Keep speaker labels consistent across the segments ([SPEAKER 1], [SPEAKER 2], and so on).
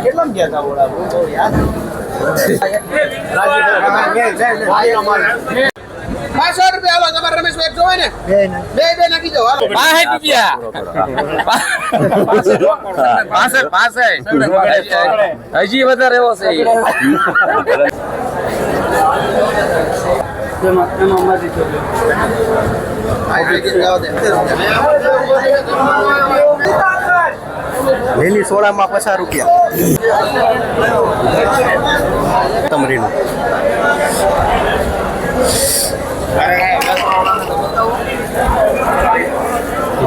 [SPEAKER 1] કેટલામ ગયા હતા બહુ બહુ યાદ પાંચસો રૂપિયા હાલો તમારે રમેશભાઈ જોવે ને બે બે નાખી દો હાલો
[SPEAKER 2] પાસઠ રૂપિયા પાસઠ પાસઠ હજી વધારે એવો છે.
[SPEAKER 3] લીલી સોળામાં પચાસ રૂપિયા.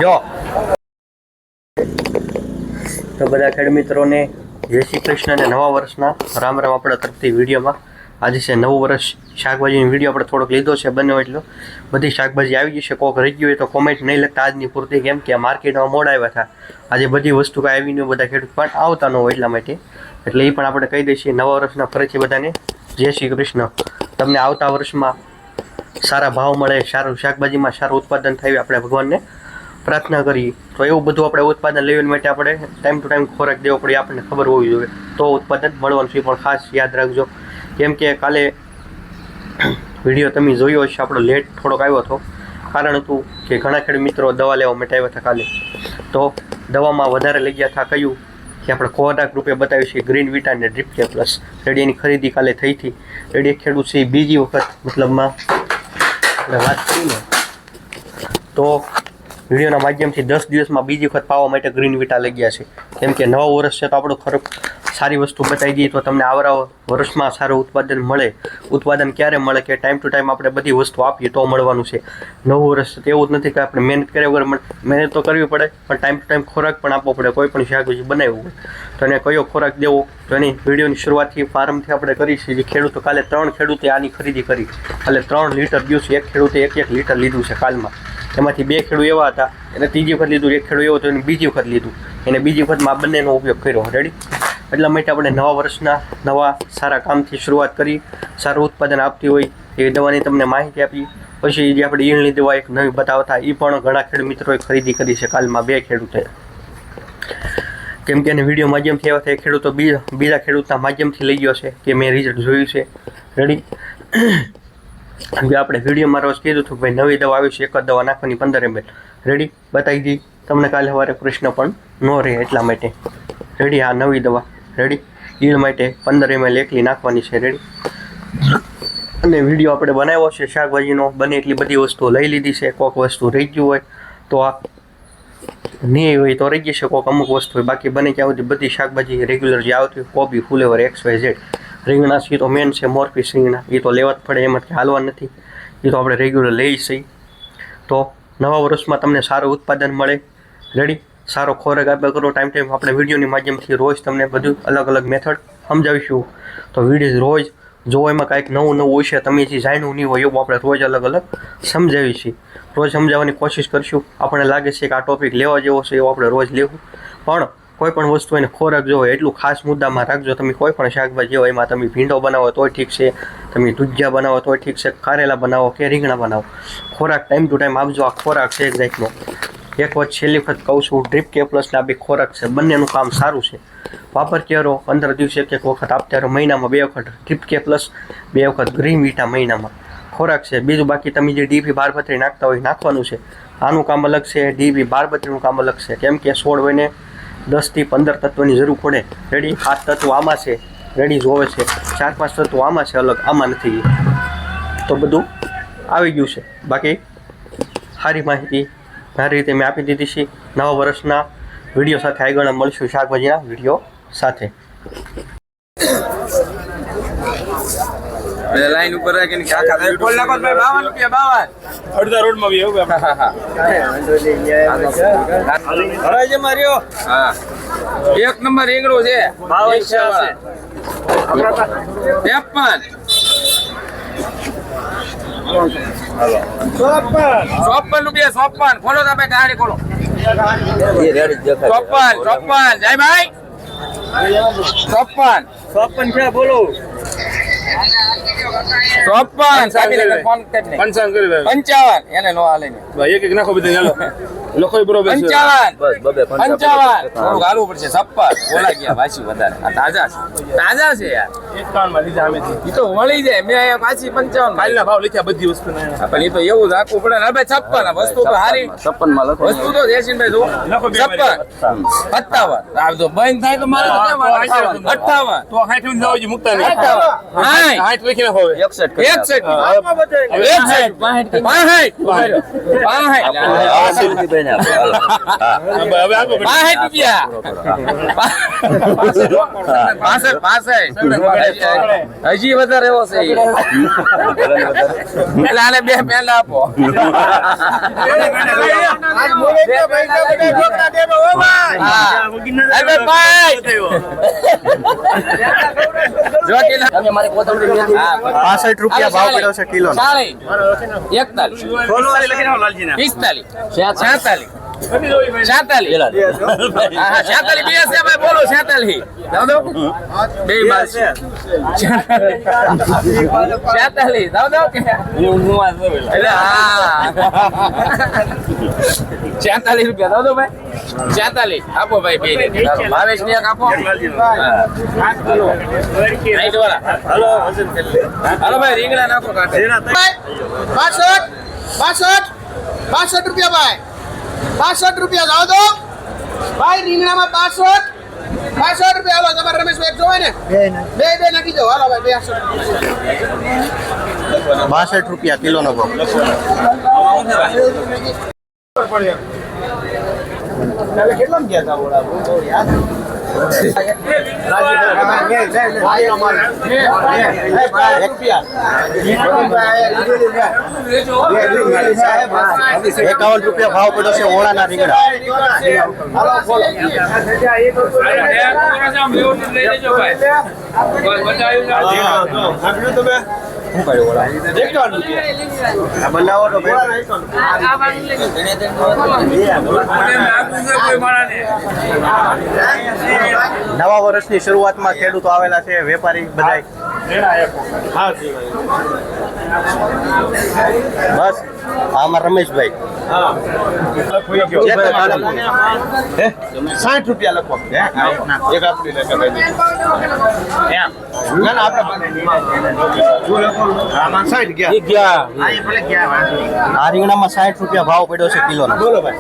[SPEAKER 3] જો. તો બધા ખેડ મિત્રોને જય શ્રી કૃષ્ણ અને નવા વર્ષના રામ રામ આપણા તરફથી વિડીયોમાં આજે છે નવું વર્ષ શાકભાજીનો વીડિયો આપણે થોડોક લીધો છે, બન્યો એટલો. બધી શાકભાજી આવી જશે કોક રહી ગયું હોય તો કોમેન્ટ નહીં લખતા. આજની પૂરતી કેમ કે માર્કેટમાં મોડ આવ્યા હતા. આજે બધી વસ્તુ કાંઈ આવી નહીં બધા ખેડૂત પણ આવતા ન હોય એટલા માટે. એટલે એ પણ આપણે કહી દઈએ નવા વર્ષના ફરીથી બધાને જય શ્રી કૃષ્ણ. તમને આવતા વર્ષમાં સારા ભાવ મળે, સારું શાકભાજીમાં સારું ઉત્પાદન થાય આપણે ભગવાનને પ્રાર્થના કરીએ. તો એવું બધું આપણે ઉત્પાદન લેવા માટે આપણે ટાઈમ ટુ ટાઈમ ખોરાક દેવો પડે, આપણને ખબર હોવી જોઈએ. તો ઉત્પાદન મળવાનું છે પણ ખાસ યાદ રાખજો. કેમ કે કાલે વીડિયો તમે જોયો હશે, આપણો લેટ થોડોક આવ્યો હતો. કારણ હતું કે ઘણા ખેડૂત મિત્રો દવા લેવા માટે આવ્યા હતા કાલે. તો દવામાં વધારે લઈ ગયા હતા કયું કે આપણે ખોરાક રૂપે બતાવ્યું છે ગ્રીન વિટા અને ડ્રીપ કે પ્લસ રેડિયાની ખરીદી કાલે થઈ હતી. રેડી એક ખેડૂત છે બીજી વખત મતલબમાં આપણે વાત કરીને તો વિડીયોના માધ્યમથી દસ દિવસમાં બીજી વખત પાવા માટે ગ્રીન વિટા લઈ ગયા છે. કેમ કે નવા વર્ષ છે તો આપણું ખરો સારી વસ્તુ બતાવી દઈએ તો તમને આવરા વર્ષમાં સારું ઉત્પાદન મળે. ઉત્પાદન ક્યારે મળે કે ટાઈમ ટુ ટાઈમ આપણે બધી વસ્તુ આપીએ તો મળવાનું છે. નવું વર્ષ એવું જ નથી કે આપણે મહેનત કર્યા વગર. મહેનત તો કરવી પડે, પણ ટાઈમ ટુ ટાઈમ ખોરાક પણ આપવો પડે, કોઈ પણ શાકભાજી બનાવવું હોય. તો એને કયો ખોરાક દેવો? તો એની વિડીયોની શરૂઆતથી ફાર્મથી આપણે કરી છે. જે ખેડૂતો કાલે ત્રણ ખેડૂતે આની ખરીદી કરી. એટલે ત્રણ લીટર દિવસ એક ખેડૂતે એક એક લીટર લીધું છે કાલમાં. એમાંથી બે ખેડૂ એવા હતા. એને ત્રીજી વખત લીધું, એક ખેડૂ એવો હતો, એને બીજી વખત લીધું. એને બીજી વખતમાં આ બંનેનો ઉપયોગ કર્યો. રેડી એટલા માટે આપણે નવા વર્ષના નવા સારા કામથી શરૂઆત કરી, સારું ઉત્પાદન આપતી હોય એ દવાની તમને માહિતી આપી. પછી જે આપણે ઈણની દવા એક નવી બતાવતા એ પણ ઘણા ખેડૂત મિત્રોએ ખરીદી કરી છે. કાલમાં બે ખેડૂતે. કેમ કે એને વીડિયો માધ્યમથી એવા થાય ખેડૂતો બીજા ખેડૂતના માધ્યમથી લઈ ગયો છે કે મેં રિઝલ્ટ જોયું છે. રેડી આપણે વિડીયોમાં રોજ કીધું હતું કે ભાઈ નવી દવા આવી છે, એક જ દવા નાખવાની પંદર એમએલ રેડી બતાવી દી તમને કાલે સવારે કૃષ્ણ પણ ન રહે એટલા માટે. રેડી, આ નવી દવા. રેડી? ઈળ માટે પંદર એમએલ એકલી નાખવાની છે, રેડી? અને વીડિયો આપણે બનાવ્યો છે, શાકભાજીનો. બને એટલી બધી વસ્તુઓ લઈ લીધી છે કોઈક વસ્તુ રહી ગયું હોય તો આ નહીં હોય તો રહી જશે કોઈક અમુક વસ્તુ હોય. બાકી બને ત્યાં સુધી બધી શાકભાજી રેગ્યુલર જે આવતી હોય, કોબી, ફુલેવર એક્સ વાય ઝેડ રીંગણા છે તો મેન છે, મોરપીસ રીંગણા. એ તો લેવા જ પડે એમાંથી હાલવા નથી. એ તો આપણે રેગ્યુલર લઈ છીએ તો નવા વર્ષમાં તમને સારું ઉત્પાદન મળે. રેડી સારો ખોરાક આપ્યા કરો ટાઈમ ટાઈમ આપણે વિડીયોની માધ્યમથી રોજ તમને બધું અલગ અલગ મેથડ સમજાવીશું. તો વીડિયો રોજ જો એમાં કાંઈક નવું નવું હોય છે, તમે જે જાણ્યું નહીં હોય એવું આપણે રોજ અલગ અલગ સમજાવીએ છીએ રોજ સમજાવવાની કોશિશ કરીશું. આપણને લાગે છે કે આ ટોપિક લેવા જેવો છે એવો આપણે રોજ લેવું. પણ કોઈ પણ વસ્તુ એને ખોરાક જો એટલું ખાસ મુદ્દામાં રાખજો, તમે કોઈ પણ શાકભાજી હોય, એમાં તમે ભીંડો બનાવો તોય ઠીક છે, તમે દૂધિયા બનાવો તોય ઠીક છે, કારેલા બનાવો કે રીંગણા બનાવો. ખોરાક ટાઈમ ટુ ટાઈમ આપજો, આ ખોરાક છે એક એક વખત છેલ્લી વખત કહું છું ડ્રીપ કે પ્લસ લાંબી ખોરાક છે, બંનેનું કામ સારું છે. વાપર ક્યારો પંદર દિવસે એક વખત આપતા મહિનામાં બે વખત ડ્રીપ કે પ્લસ બે વખત ગ્રીન વીટા મહિનામાં. ખોરાક છે. બીજું બાકી તમે જે ડીપી બારપત્રી નાખતા હોય નાખવાનું છે. આનું કામ અલગ છે. ડીપી બારપત્રીનું કામ અલગ છે. કેમ કે છોડ વયને દસથી પંદર તત્વની જરૂર પડે. રેડી આઠ તત્વો આમાં છે. રેડી જોવે છે. ચાર પાંચ તત્વો આમાં છે. અલગ આમાં નથી. તો બધું આવી ગયું છે. બાકી સારી માહિતી સારી રીતે મેં આપી દીધી છે. નવા વર્ષના વીડિયો સાથે આગળ મળશું શાકભાજીના વીડિયો સાથે.
[SPEAKER 2] લાઈન ઉપર રાખીને કાકા સાહેબ બોલ નાખો ભાઈ 52 રૂપિયા 52
[SPEAKER 4] અડધા રોડમાં માં એવું
[SPEAKER 2] હા, હા,
[SPEAKER 4] માર્યો
[SPEAKER 2] હા. એક નંબર રેંગડો છે. ત્રેપન. ચોપન રૂપિયા ચોપન. ખોલો તમે ગાડી ખોલો. ચોપન ચોપન. જય ભાઈ. ચોપન.
[SPEAKER 4] ચોપન છે બોલો.
[SPEAKER 2] ચોપન.
[SPEAKER 4] પંચાવન
[SPEAKER 2] એને નો હાલે
[SPEAKER 4] ભાઈ એક એક નાખો બધું ચાલો. લખોઈ બરોબર છે.
[SPEAKER 5] બસ બબે
[SPEAKER 2] 55 થોડું ગાલું પડશે. 56 બોલા ગયા વાસી વધારે. આ તાજા છે. તાજા છે યાર.
[SPEAKER 4] 51 માં લીધા અમે
[SPEAKER 2] ઈ તો વળી જાય. મે આયા પાછી પંચાવન
[SPEAKER 4] કાલના ભાવ લખ્યા બધી વસ્તુ
[SPEAKER 2] ના પણ ઈ તો એવું રાખવું પડે ને. ભાઈ 56 વસ્તુ તો હારી.
[SPEAKER 5] 56 માં લખો.
[SPEAKER 2] વસ્તુ તો દેશીનભાઈ જો 56 57 આ તો બંધ થાય તો મારે તો 58
[SPEAKER 4] તો 60 નું લાવજો મુકતા નહીં. 58 60 લખીને હોવે.
[SPEAKER 5] 61 61 61 65 65
[SPEAKER 4] 65 65 ને આપણે
[SPEAKER 2] બાસઠ રૂપિયા. બાસઠ બાસઠ હજી વધારે એવો છે. એટલે આને બે પહેલા આપો.
[SPEAKER 3] પાસઠ રૂપિયા ભાવ પડ્યો છે કિલો
[SPEAKER 2] એકતાલીસ. પિસ્તાલીસ. છેતાલીસ.
[SPEAKER 5] પેલા
[SPEAKER 2] હા બે છે ભાઈ બોલો જાઓ દો. બે દો. કે એટલે હા. રૂપિયા. જાઓ દો ભાઈ. છેતાલીસ. આપો ભાઈ બે ને. ભાવેશ ને આપો. રાઈટ વાળા. હાલો ભાઈ રીંગણા નાખો
[SPEAKER 1] બાસઠ બાસઠ બાસઠ રૂપિયા ભાઈ. બાસઠ રૂપિયા જાઓ તો. ભાઈ રીંગણામાં બાસઠ બાસઠ રૂપિયા હાલો તમારે રમેશભાઈ જોવે ને. બે બે નાખી દો. હાલો ભાઈ બે
[SPEAKER 3] બાસઠ રૂપિયા કિલોનો ભાવ. એકાવન રૂપિયા ભાવ પડ્યો છે ઓળાના રીંગણા આ બનાવો તો નવા વર્ષની શરૂઆતમાં ખેડૂતો આવેલા છે વેપારી બધા બસ આમાં રમેશભાઈ.
[SPEAKER 1] સાઠ રૂપિયા લખો એક આપણી
[SPEAKER 3] આ રીંગણામાં સાઠ રૂપિયા ભાવ પડ્યો છે કિલો
[SPEAKER 1] બોલો ભાઈ.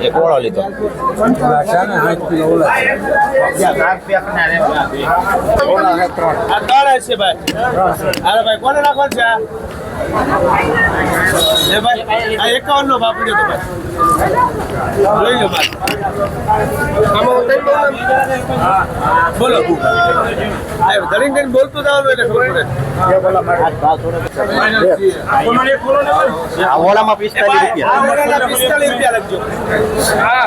[SPEAKER 5] એક ઓળો લીધો.
[SPEAKER 1] આ ત્રણ. છે ભાઈ. અરે ભાઈ કોને નાખવાનું છે આ? એ ભાઈ આ એકાવન નો તો લો તઈ બોલું? દલિંગ દલિંગ બોલતું જાવ એટલે ખબર પડે.
[SPEAKER 3] પિસ્તાલીસ રૂપિયા.
[SPEAKER 1] આ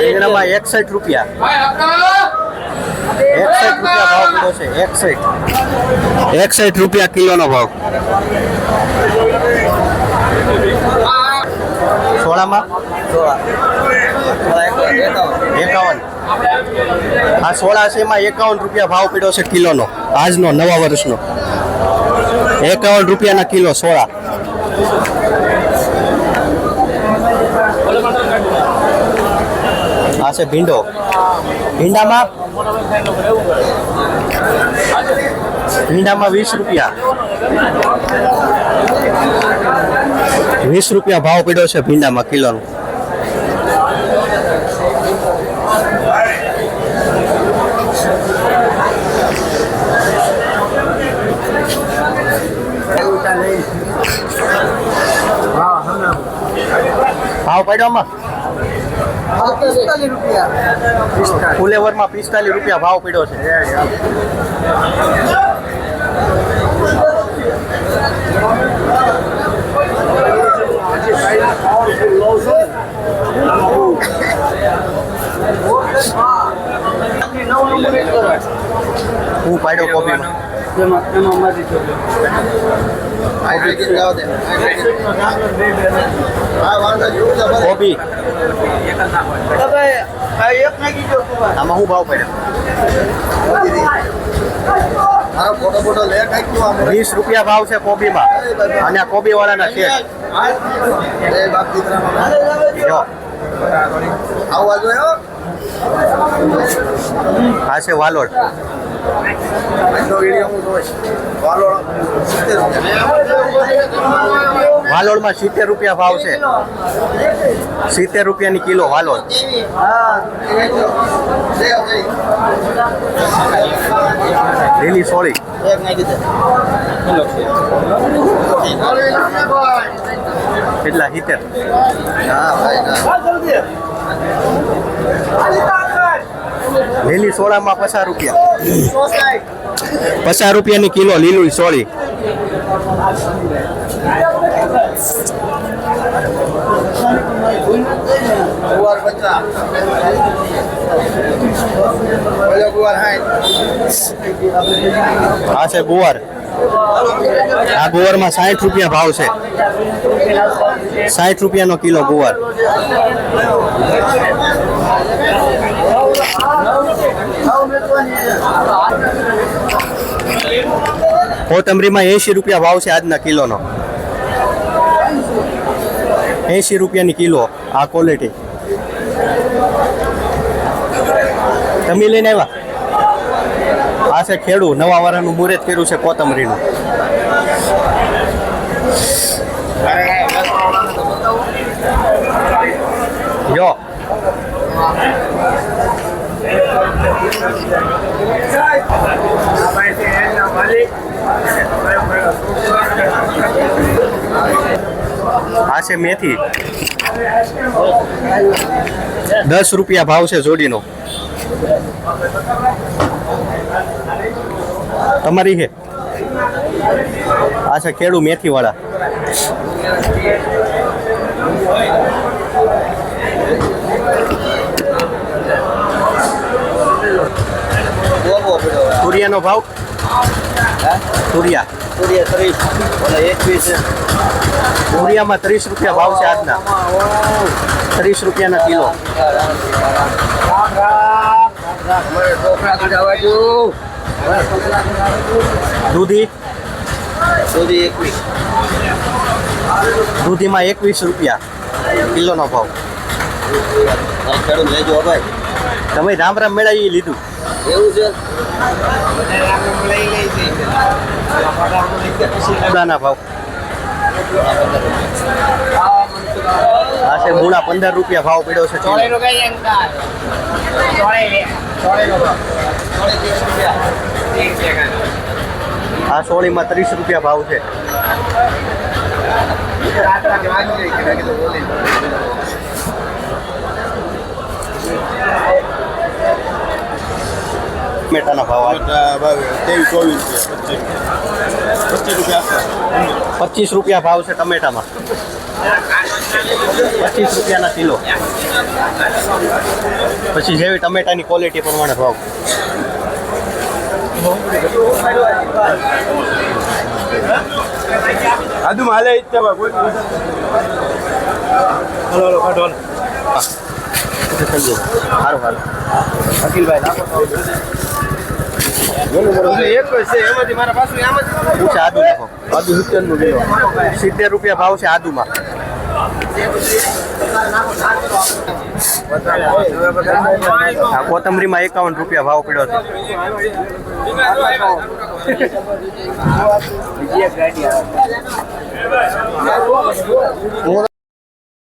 [SPEAKER 3] રીંગણામાં એકસઠ રૂપિયા. એકસઠ રૂપિયા ભાવ કિલો છે એકસઠ. એકસઠ રૂપિયા કિલોનો ભાવ. સોળામાં? એકાવન. આ સોળા છે એમાં એકાવન રૂપિયા ભાવ પડ્યો છે કિલોનો આજનો નવા વર્ષનો. એકાવન રૂપિયાના કિલો સોળા. આ છે ભીંડો. ભીંડામાં ભીંડામાં વીસ રૂપિયા. વીસ રૂપિયા ભાવ પડ્યો છે ભીંડામાં કિલોનો. ભાવ
[SPEAKER 1] પડ્યો માં
[SPEAKER 3] ફુલેવરમાં પિસ્તાલીસ રૂપિયા ભાવ પડ્યો છે. હું પાડ્યો કોબીમાં કોબી આમાં શું ભાવ પડ્યો
[SPEAKER 1] મારો ફોટો ફોટો લે કંઈક તું આમ
[SPEAKER 3] વીસ રૂપિયા ભાવ છે કોબીમાં અને આ કોબી વાળાના છે હા. છે વાલોડ.
[SPEAKER 1] આજનો હું સિત્તેર રૂપિયા
[SPEAKER 3] ભાવ છે. સિત્તેર રૂપિયાની કિલો વાલોડ લીલી સોળી. કેટલા? સિત્તેર. લીલી સોળામાં પચાસ રૂપિયા. પચાસ રૂપિયાની કિલો લીલું સોળી.
[SPEAKER 1] ગુવાર
[SPEAKER 3] આ છે ગુવાર. આ ગુવારમાં સાઠ રૂપિયા ભાવ છે. સાઠ રૂપિયાનો કિલો ગુવાર. કોથમરીમાં એંશી રૂપિયા ભાવ છે આજના કિલોનો. એંશી રૂપિયાની કિલો આ ક્વોલિટી તમે લઈને આવ્યા? આ છે ખેડૂ, નવા વારાનું મુહૂર્ત કર્યું છે કોથમરીનું. જો. આ છે મેથી. દસ રૂપિયા ભાવ છે જોડીનો. તમારી છે? આ છે ખેડૂ મેથી વાળા ભાવ? તુરિયા.
[SPEAKER 1] ત્રીસ. ઓલા એકવીસ.
[SPEAKER 3] તુરિયામાં ત્રીસ રૂપિયા ભાવ છે આજના. ત્રીસ રૂપિયાના કિલો. દૂધી?
[SPEAKER 1] એકવીસ.
[SPEAKER 3] દૂધીમાં એકવીસ રૂપિયા કિલોનો ભાવ. તમે રામ રામ મેળવી લીધું.
[SPEAKER 1] એવું છે?
[SPEAKER 3] મૂળાના ભાવ. આ છે મૂળા પંદર રૂપિયા ભાવ પડ્યો છે. આ સોળીમાં ત્રીસ રૂપિયા ભાવ છે. ટમેટાના ભાવ તેવી
[SPEAKER 4] ચોવીસ ચોવીસ પચીસ રૂપિયા
[SPEAKER 3] પચીસ રૂપિયા ભાવ છે ટમેટામાં. પચીસ રૂપિયાના કિલો. પછી જેવી ટમેટાની ક્વોલિટી પ્રમાણે ભાવ.
[SPEAKER 4] આદુ હાલે જ છે ભાઈ, કોઈ હલો હલો કાઢો છે
[SPEAKER 3] શું છે આદુ નાખો સિત્તેર રૂપિયા ભાવ છે આદુમાં. કોથમરી કોથમરીમાં એકાવન રૂપિયા ભાવ પડ્યો છે.